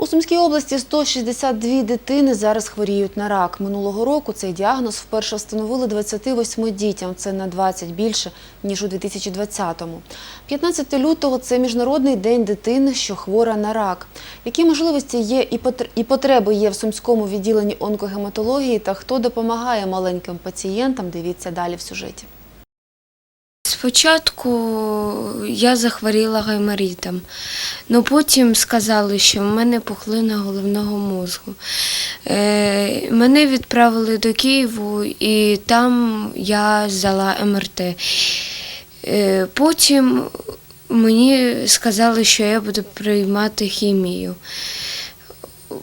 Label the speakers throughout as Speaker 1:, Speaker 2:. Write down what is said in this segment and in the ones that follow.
Speaker 1: У Сумській області 162 дитини зараз хворіють на рак. Минулого року цей діагноз вперше встановили 28 дітям. Це на 20 більше, ніж у 2020-му. 15 лютого – це Міжнародний день дитини, що хвора на рак. Які можливості є і потр- і потреби є в Сумському відділенні онкогематології та хто допомагає маленьким пацієнтам, дивіться далі в сюжеті.
Speaker 2: Спочатку я захворіла гайморітом, але потім сказали, що в мене пухлина головного мозку. Е, мене відправили до Києву і там я здала МРТ. Е, потім мені сказали, що я буду приймати хімію.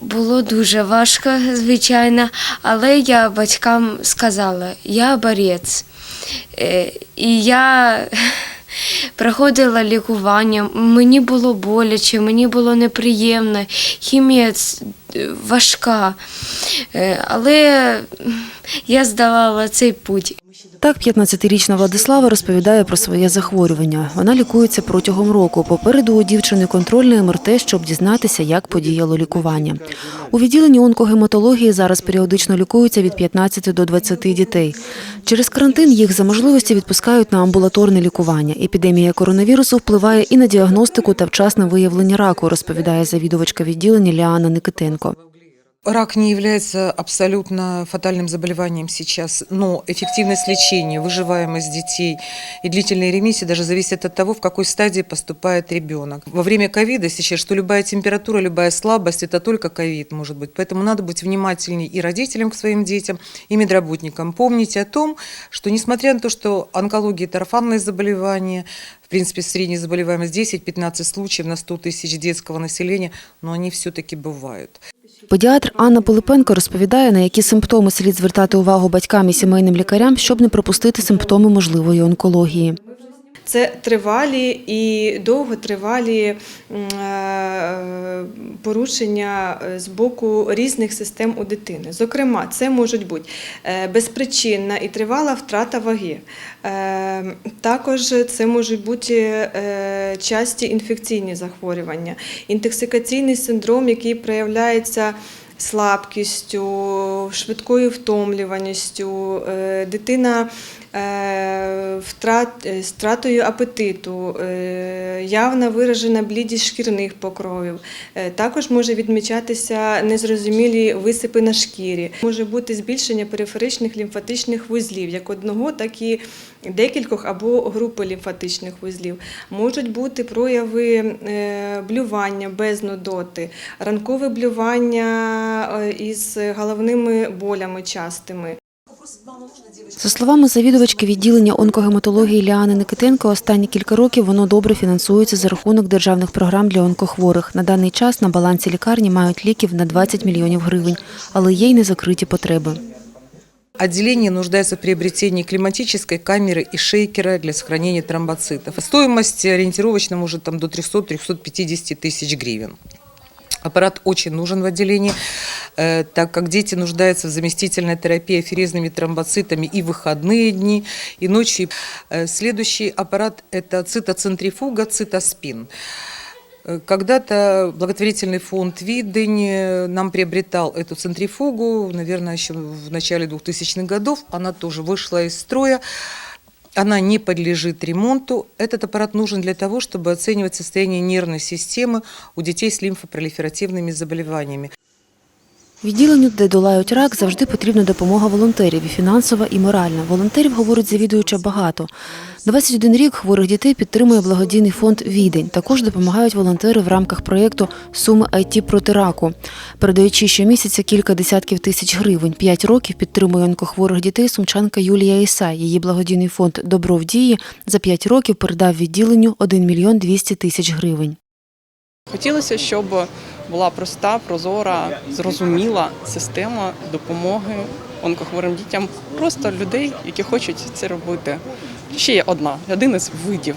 Speaker 2: Було дуже важко, звичайно, але я батькам сказала, я борець. Е, І я проходила лікування, мені було боляче, мені було неприємно, хімія важка. Е, Але я здавала цей путь.
Speaker 1: Так, 15-річна Владислава розповідає про своє захворювання. Вона лікується протягом року. Попереду у дівчини контрольне МРТ, щоб дізнатися, як подіяло лікування. У відділенні онкогематології зараз періодично лікуються від 15 до 20 дітей. Через карантин їх за можливості відпускають на амбулаторне лікування. Епідемія коронавірусу впливає і на діагностику та вчасне виявлення раку, розповідає завідувачка відділення Ліана Никитенко.
Speaker 3: Рак не является абсолютно фатальным заболеванием сейчас, но эффективность лечения, выживаемость детей и длительные ремиссии даже зависят от того, в какой стадии поступает ребенок. Во время ковида сейчас, что любая температура, любая слабость, это только ковид может быть. Поэтому надо быть внимательней и родителям к своим детям, и медработникам. Помните о том, что несмотря на то, что онкология – это орфанное заболевание, в принципе, средняя заболеваемость 10-15 случаев на 100 тысяч детского населения, но они все-таки бывают.
Speaker 1: Педіатр Анна Пилипенко розповідає, на які симптоми слід звертати увагу батькам і сімейним лікарям, щоб не пропустити симптоми можливої онкології.
Speaker 4: Це тривалі і довготривалі е, порушення е, з боку різних систем у дитини. Зокрема, це можуть бути е, безпричинна і тривала втрата ваги. Е, Також це можуть бути часті інфекційні захворювання, інтоксикаційний синдром, який проявляється слабкістю, швидкою втомлюваністю, дитина втратою апетиту, е, явна виражена блідість шкірних покровів. Е, Також може відмічатися незрозумілі висипи на шкірі. Може бути збільшення периферичних лімфатичних вузлів, як одного, так і декількох або групи лімфатичних вузлів. Можуть бути прояви е, блювання без нудоти, ранкове блювання е, із головними болями частими.
Speaker 1: За словами завідувачки відділення онкогематології Ліани Никитенко, останні кілька років воно добре фінансується за рахунок державних програм для онкохворих. На даний час на балансі лікарні мають ліків на 20 мільйонів гривень, але є й незакриті потреби.
Speaker 3: Отделение нуждается в приобретении климатической камеры и шейкера для сохранения тромбоцитов. Стоимость ориентировочно может там, до 300-350 тысяч гривен. Аппарат очень нужен в отделении, э, Так как дети нуждаются в заместительной терапии аферезными тромбоцитами и выходные дни, и ночью. Э, Следующий аппарат – это цитоцентрифуга, цитоспин. Э, Когда-то благотворительный фонд «Видынь» э, нам приобретал эту центрифугу, наверное, еще в начале 2000-х годов. Она тоже вышла из строя. Она не подлежит ремонту. Этот аппарат нужен для того, чтобы оценивать состояние нервной системы у детей с лимфопролиферативными заболеваниями.
Speaker 1: Відділенню, де долають рак, завжди потрібна допомога волонтерів і фінансова, і моральна. Волонтерів, говорить завідуюча, багато. 21 рік хворих дітей підтримує благодійний фонд «Відень». Також допомагають волонтери в рамках проєкту «Суми IT проти раку», передаючи щомісяця кілька десятків тисяч гривень. П'ять років підтримує онкохворих дітей сумчанка Юлія Іса. Її благодійний фонд «Добро в дії» за п'ять років передав відділенню 1 мільйон 200 тисяч гривень.
Speaker 5: Хотілося, щоб була проста, прозора, зрозуміла система допомоги онкохворим дітям, просто людей, які хочуть це робити. Ще є одна, один із видів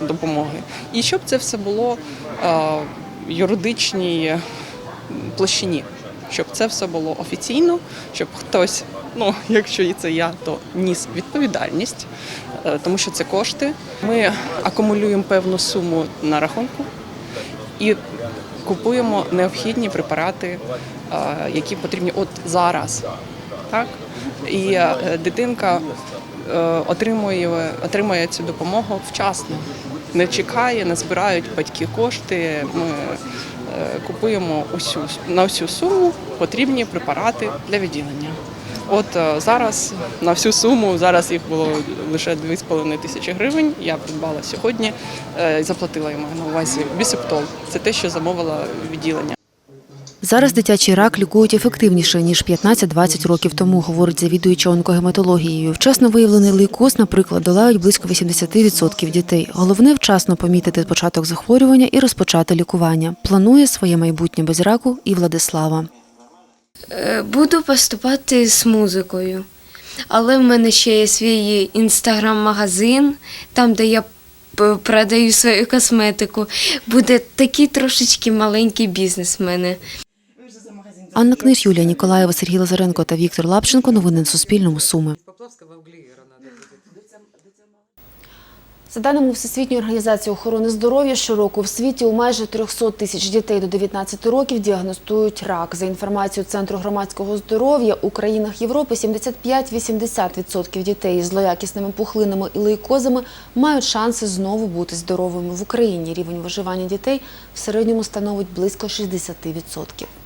Speaker 5: допомоги. І щоб це все було е, в юридичній площині, щоб це все було офіційно, щоб хтось, ну якщо і це я, то ніс відповідальність, е, тому що це кошти. Ми акумулюємо певну суму на рахунку. І купуємо необхідні препарати, е, які потрібні от зараз. Так? І е, дитинка е, отримує, отримує цю допомогу вчасно. Не чекає, не збирають батьки кошти. Ми купуємо усю на всю суму потрібні препарати для відділення. От е, зараз на всю суму, зараз їх було лише 2,5 тисячі гривень. Я придбала сьогодні, е, заплатила йому на увазі бісептол. Це те, що замовила відділення.
Speaker 1: Зараз дитячий рак лікують ефективніше ніж 15-20 років тому, говорить завідуюча онкогематологією. Вчасно виявлений лейкоз, наприклад, долають близько 80% дітей. Головне вчасно помітити початок захворювання і розпочати лікування. Планує своє майбутнє без раку і Владислава.
Speaker 2: Е, Буду поступати з музикою. Але в мене ще є свій інстаграм-магазин, там, де я продаю свою косметику. Буде такий трошечки маленький бізнес в мене.
Speaker 1: Анна Книж, Юлія Ніколаєва, Сергій Лазаренко та Віктор Лапченко. Новини на Суспільному. Суми. За даними Всесвітньої організації охорони здоров'я, щороку в світі у майже 300 тисяч дітей до 19 років діагностують рак. За інформацією Центру громадського здоров'я, у країнах Європи 75-80% дітей із злоякісними пухлинами і лейкозами мають шанси знову бути здоровими. В Україні рівень виживання дітей в середньому становить близько 60%.